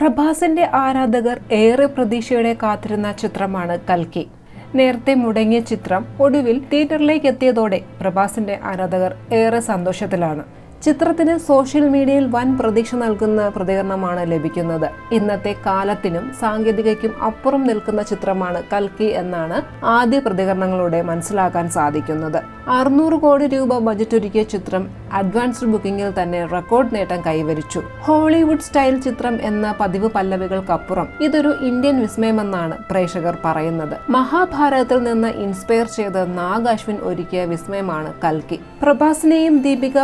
പ്രഭാസിന്റെ ആരാധകർ ഏറെ പ്രതീക്ഷയോടെ കാത്തിരുന്ന ചിത്രമാണ് കൽക്കി. നേരത്തെ മുടങ്ങിയ ചിത്രം ഒടുവിൽ തിയേറ്ററിലേക്ക് എത്തിയതോടെ പ്രഭാസിന്റെ ആരാധകർ ഏറെ സന്തോഷത്തിലാണ്. ചിത്രത്തിന് സോഷ്യൽ മീഡിയയിൽ വൻ പ്രതീക്ഷ നൽകുന്ന പ്രതികരണമാണ് ലഭിക്കുന്നത്. ഇന്നത്തെ കാലത്തിനും സാങ്കേതികയ്ക്കും അപ്പുറം നിൽക്കുന്ന ചിത്രമാണ് കൽക്കി എന്നാണ് ആദ്യ പ്രതികരണങ്ങളുടെ മനസ്സിലാക്കാൻ സാധിക്കുന്നത്. അറുന്നൂറ് കോടി രൂപ ബജറ്റ് ഒരുക്കിയ ചിത്രം അഡ്വാൻസ്ഡ് ബുക്കിംഗിൽ തന്നെ റെക്കോർഡ് നേട്ടം കൈവരിച്ചു. ഹോളിവുഡ് സ്റ്റൈൽ ചിത്രം എന്ന പതിവ് പല്ലവികൾക്കപ്പുറം ഇതൊരു ഇന്ത്യൻ വിസ്മയമെന്നാണ് പ്രേക്ഷകർ പറയുന്നത്. മഹാഭാരതത്തിൽ നിന്ന് ഇൻസ്പയർ ചെയ്ത് നാഗ് അശ്വിൻ ഒരുക്കിയ വിസ്മയമാണ് കൽക്കി. പ്രഭാസിനെയും ദീപിക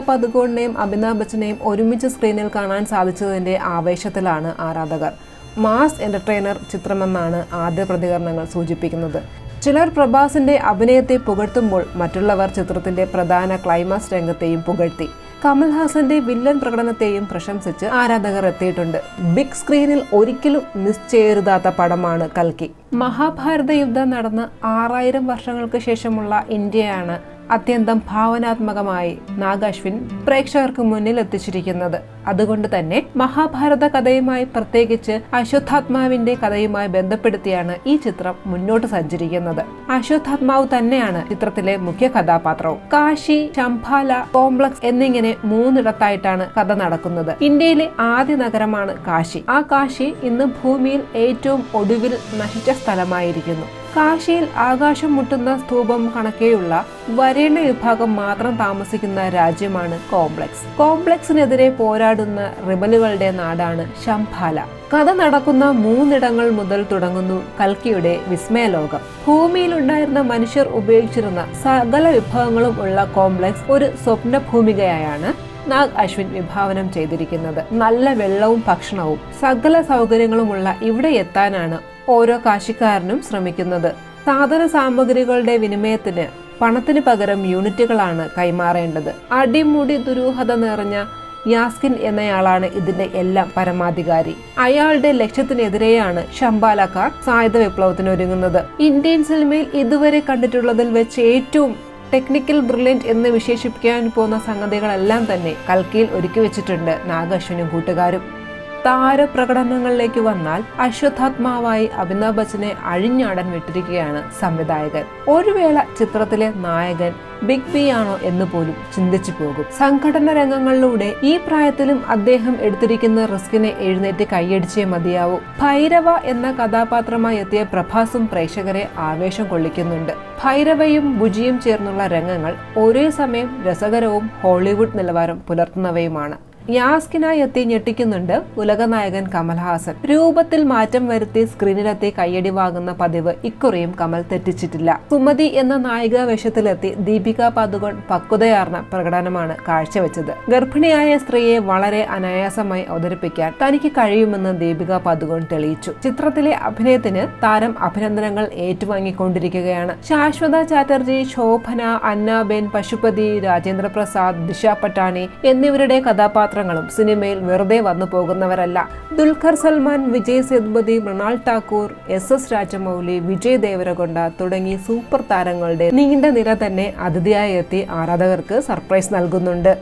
പതുകോണിനെയും അമിതാഭ് ബച്ചനെയും ഒരുമിച്ച് സ്ക്രീനിൽ കാണാൻ സാധിച്ചതിന്റെ ആവേശത്തിലാണ് ആരാധകർ. മാസ് എന്റർടൈനർ ചിത്രമെന്നാണ് ആദ്യ പ്രതികരണങ്ങൾ സൂചിപ്പിക്കുന്നത്. ചിലർ പ്രഭാസിന്റെ അഭിനയത്തെ പുകഴ്ത്തുമ്പോൾ മറ്റുള്ളവർ ചിത്രത്തിന്റെ പ്രധാന ക്ലൈമാക്സ് രംഗത്തെയും പുകഴ്ത്തി. കമൽഹാസന്റെ വില്ലൻ പ്രകടനത്തെയും പ്രശംസിച്ച് ആരാധകർ എത്തിയിട്ടുണ്ട്. ബിഗ് സ്ക്രീനിൽ ഒരിക്കലും മിസ് ചെയ്യരുതാത്ത പടമാണ് കൽക്കി. മഹാഭാരത യുദ്ധം നടന്ന് ആറായിരം വർഷങ്ങൾക്ക് ശേഷമുള്ള ഇന്ത്യയാണ് അത്യന്തം ഭാവനാത്മകമായി നാഗാശ്വിൻ പ്രേക്ഷകർക്ക് മുന്നിൽ എത്തിച്ചിരിക്കുന്നത്. അതുകൊണ്ട് തന്നെ മഹാഭാരത കഥയുമായി പ്രത്യേകിച്ച് അശ്വത്ഥാത്മാവിന്റെ കഥയുമായി ബന്ധപ്പെടുത്തിയാണ് ഈ ചിത്രം മുന്നോട്ട് സഞ്ചരിക്കുന്നത്. അശ്വത്ഥാത്മാവ് തന്നെയാണ് ചിത്രത്തിലെ മുഖ്യ കഥാപാത്രവും. കാശി ശംഭാല കോംപ്ലക്സ് എന്നിങ്ങനെ മൂന്നിടത്തായിട്ടാണ് കഥ നടക്കുന്നത്. ഇന്ത്യയിലെ ആദ്യ നഗരമാണ് കാശി. ആ കാശി ഇന്ന് ഭൂമിയിൽ ഏറ്റവും ഒടുവിൽ നശിച്ച സ്ഥലമായിരിക്കുന്നു. കാശിയിൽ ആകാശം മുട്ടുന്ന സ്തൂപം കണക്കെയുള്ള വരേണ്യ വിഭാഗം മാത്രം താമസിക്കുന്ന രാജ്യമാണ് കോംപ്ലക്സ്. കോംപ്ലക്സിനെതിരെ പോരാടുന്ന റിബലുകളുടെ നാടാണ് ശംഭാല. കഥ നടക്കുന്ന മൂന്നിടങ്ങൾ മുതൽ തുടങ്ങുന്നു കൽക്കിയുടെ വിസ്മയലോകം. ഭൂമിയിലുണ്ടായിരുന്ന മനുഷ്യർ ഉപയോഗിച്ചിരുന്ന സകല വിഭവങ്ങളും ഉള്ള കോംപ്ലക്സ് ഒരു സ്വപ്ന ഭൂമികയായാണ് നാഗ് അശ്വിൻ വിഭാവനം ചെയ്തിരിക്കുന്നത്. നല്ല വെള്ളവും ഭക്ഷണവും സകല സൗകര്യങ്ങളുമുള്ള ഇവിടെ എത്താനാണ് ഓരോ കാശിക്കാരനും ശ്രമിക്കുന്നത്. സാധന സാമഗ്രികളുടെ വിനിമയത്തിന് പണത്തിന് പകരം യൂണിറ്റുകളാണ് കൈമാറേണ്ടത്. അടിമുടി ദുരൂഹത നിറഞ്ഞ യാസ്കിൻ എന്നയാളാണ് ഇതിന്റെ എല്ലാം പരമാധികാരി. അയാളുടെ ലക്ഷ്യത്തിനെതിരെയാണ് ശംബാലക്കാർ സായുധ വിപ്ലവത്തിന് ഒരുങ്ങുന്നത്. ഇന്ത്യൻ സിനിമയിൽ ഇതുവരെ കണ്ടിട്ടുള്ളതിൽ വെച്ച് ഏറ്റവും ടെക്നിക്കൽ ബ്രില്യന്റ് എന്ന് വിശേഷിപ്പിക്കാൻ പോകുന്ന സംഗതികളെല്ലാം തന്നെ കൽക്കിയിൽ ഒരുക്കി വെച്ചിട്ടുണ്ട് നാഗശ്വനും കൂട്ടുകാരും. താരപ്രകടനങ്ങളിലേക്ക് വന്നാൽ അശ്വത്ഥാത്മാവായി അമിതാഭ് ബച്ചനെ അഴിഞ്ഞാടാൻ വിട്ടിരിക്കുകയാണ് സംവിധായകൻ. ഒരു വേള ചിത്രത്തിലെ നായകൻ ബിഗ് ബി ആണോ എന്ന് പോലും ചിന്തിച്ചു പോകും. സംഘടന രംഗങ്ങളിലൂടെ ഈ പ്രായത്തിലും അദ്ദേഹം എടുത്തിരിക്കുന്ന റിസ്കിനെ എഴുന്നേറ്റ് കൈയടിച്ചേ മതിയാവൂ. ഭൈരവ എന്ന കഥാപാത്രമായി എത്തിയ പ്രഭാസും പ്രേക്ഷകരെ ആവേശം കൊള്ളിക്കുന്നുണ്ട്. ഭൈരവയും ബുജിയും ചേർന്നുള്ള രംഗങ്ങൾ ഒരേ സമയം രസകരവും ഹോളിവുഡ് നിലവാരം പുലർത്തുന്നവയുമാണ്. യാസ്കിനായി എത്തി ഞെട്ടിക്കുന്നുണ്ട് ഉലകനായകൻ കമൽഹാസൻ. രൂപത്തിൽ മാറ്റം വരുത്തി സ്ക്രീനിലെത്തി കയ്യടി വാങ്ങുന്ന പതിവ് ഇക്കുറിയും കമൽ തെറ്റിച്ചിട്ടില്ല. സുമതി എന്ന നായിക വേഷത്തിലെത്തി ദീപിക പാദുകോൺ പക്വതയാർന്ന പ്രകടനമാണ് കാഴ്ചവെച്ചത്. ഗർഭിണിയായ സ്ത്രീയെ വളരെ അനായാസമായി അവതരിപ്പിക്കാൻ തനിക്ക് കഴിയുമെന്ന് ദീപിക പാദുകോൺ തെളിയിച്ചു. ചിത്രത്തിലെ അഭിനയത്തിന് താരം അഭിനന്ദനങ്ങൾ ഏറ്റുവാങ്ങിക്കൊണ്ടിരിക്കുകയാണ്. ശാശ്വത ചാറ്റർജി ശോഭന അന്നാബേൻ പശുപതി രാജേന്ദ്ര പ്രസാദ് ദിശ പട്ടാണി എന്നിവരുടെ കഥാപാത്ര കഥാപാത്രങ്ങളും സിനിമയിൽ വെറുതെ വന്നു പോകുന്നവരല്ല. ദുൽഖർ സൽമാൻ വിജയ് സേതുപതി മൃണാൾ ടാക്കൂർ എസ് എസ് രാജമൗലി വിജയ് ദേവരകൊണ്ട തുടങ്ങി സൂപ്പർ താരങ്ങളുടെ നീണ്ട നിര തന്നെ അതിഥിയായി എത്തി ആരാധകർക്ക് സർപ്രൈസ് നൽകുന്നുണ്ട്.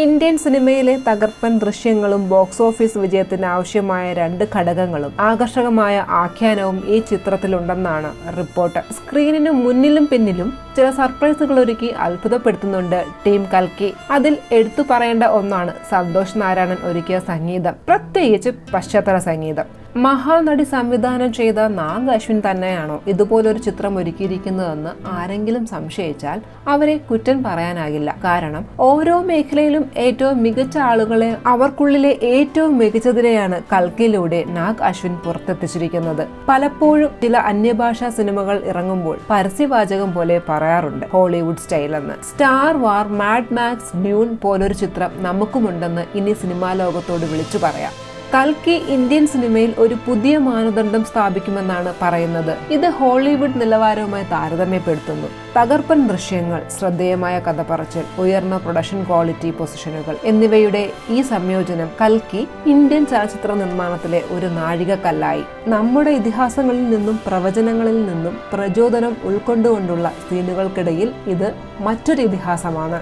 ഇന്ത്യൻ സിനിമയിലെ തകർപ്പൻ ദൃശ്യങ്ങളും ബോക്സ് ഓഫീസ് വിജയത്തിന് ആവശ്യമായ രണ്ട് ഘടകങ്ങളും ആകർഷകമായ ആഖ്യാനവും ഈ ചിത്രത്തിലുണ്ടെന്നാണ് റിപ്പോർട്ട്. സ്ക്രീനിന് മുന്നിലും പിന്നിലും ചില സർപ്രൈസുകൾ ഒരുക്കി അത്ഭുതപ്പെടുത്തുന്നുണ്ട് ടീം കൽക്കി. അതിൽ എടുത്തു പറയേണ്ട ഒന്നാണ് സന്തോഷ് നാരായണൻ ഒരുക്കിയ സംഗീതം പ്രത്യേകിച്ച് പശ്ചാത്തല സംഗീതം. മഹാനടി സംവിധാനം ചെയ്ത നാഗ് അശ്വിൻ തന്നെയാണോ ഇതുപോലൊരു ചിത്രം ഒരുക്കിയിരിക്കുന്നതെന്ന് ആരെങ്കിലും സംശയിച്ചാൽ അവരെ കുറ്റം പറയാനാകില്ല. കാരണം ഓരോ മേഖലയിലും ഏറ്റവും മികച്ച ആളുകളെ അവർക്കുള്ളിലെ ഏറ്റവും മികച്ചതിനെയാണ് കൽക്കിലൂടെ നാഗ് അശ്വിൻ പുറത്തെത്തിച്ചിരിക്കുന്നത്. പലപ്പോഴും ചില അന്യഭാഷാ സിനിമകൾ ഇറങ്ങുമ്പോൾ പരസ്യവാചകം പോലെ പറയാറുണ്ട് ഹോളിവുഡ് സ്റ്റൈൽ എന്ന് Star War Mad Max Dune പോലൊരു ചിത്രം നമുക്കുമുണ്ടെന്ന് ഇനി സിനിമാ ലോകത്തോട് വിളിച്ചു പറയാം. കൽക്കി ഇന്ത്യൻ സിനിമയിൽ ഒരു പുതിയ മാനദണ്ഡം സ്ഥാപിക്കുമെന്നാണ് പറയുന്നത്. ഇത് ഹോളിവുഡ് നിലവാരവുമായി താരതമ്യപ്പെടുത്തുന്നു. തകർപ്പൻ ദൃശ്യങ്ങൾ ശ്രദ്ധേയമായ കഥ പറച്ചിൽ ഉയർന്ന പ്രൊഡക്ഷൻ ക്വാളിറ്റി പൊസിഷനുകൾ എന്നിവയുടെ ഈ സംയോജനം കൽക്കി ഇന്ത്യൻ ചലച്ചിത്ര നിർമ്മാണത്തിലെ ഒരു നാഴികക്കല്ലായി. നമ്മുടെ ഇതിഹാസങ്ങളിൽ നിന്നും പ്രവചനങ്ങളിൽ നിന്നും പ്രചോദനം ഉൾക്കൊണ്ടുകൊണ്ടുള്ള സീനുകൾക്കിടയിൽ ഇത് മറ്റൊരു ഇതിഹാസമാണ്.